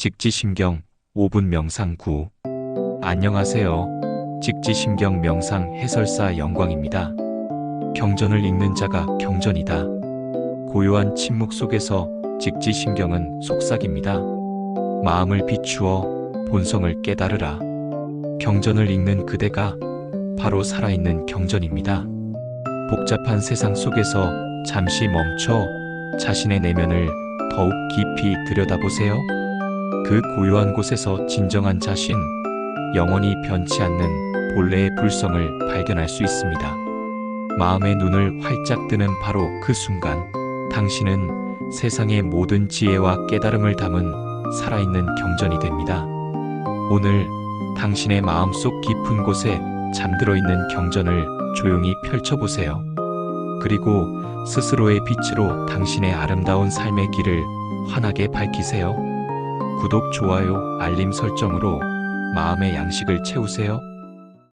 직지심경 5분 명상 9. 안녕하세요. 직지심경 명상 해설사 영광입니다. 경전을 읽는 자가 경전이다. 고요한 침묵 속에서 직지심경은 속삭입니다. 마음을 비추어 본성을 깨달으라. 경전을 읽는 그대가 바로 살아있는 경전입니다. 복잡한 세상 속에서 잠시 멈춰 자신의 내면을 더욱 깊이 들여다보세요. 그 고요한 곳에서 진정한 자신, 영원히 변치 않는 본래의 불성을 발견할 수 있습니다. 마음의 눈을 활짝 뜨는 바로 그 순간, 당신은 세상의 모든 지혜와 깨달음을 담은 살아있는 경전이 됩니다. 오늘 당신의 마음속 깊은 곳에 잠들어 있는 경전을 조용히 펼쳐보세요. 그리고 스스로의 빛으로 당신의 아름다운 삶의 길을 환하게 밝히세요. 구독, 좋아요, 알림 설정으로 마음의 양식을 채우세요.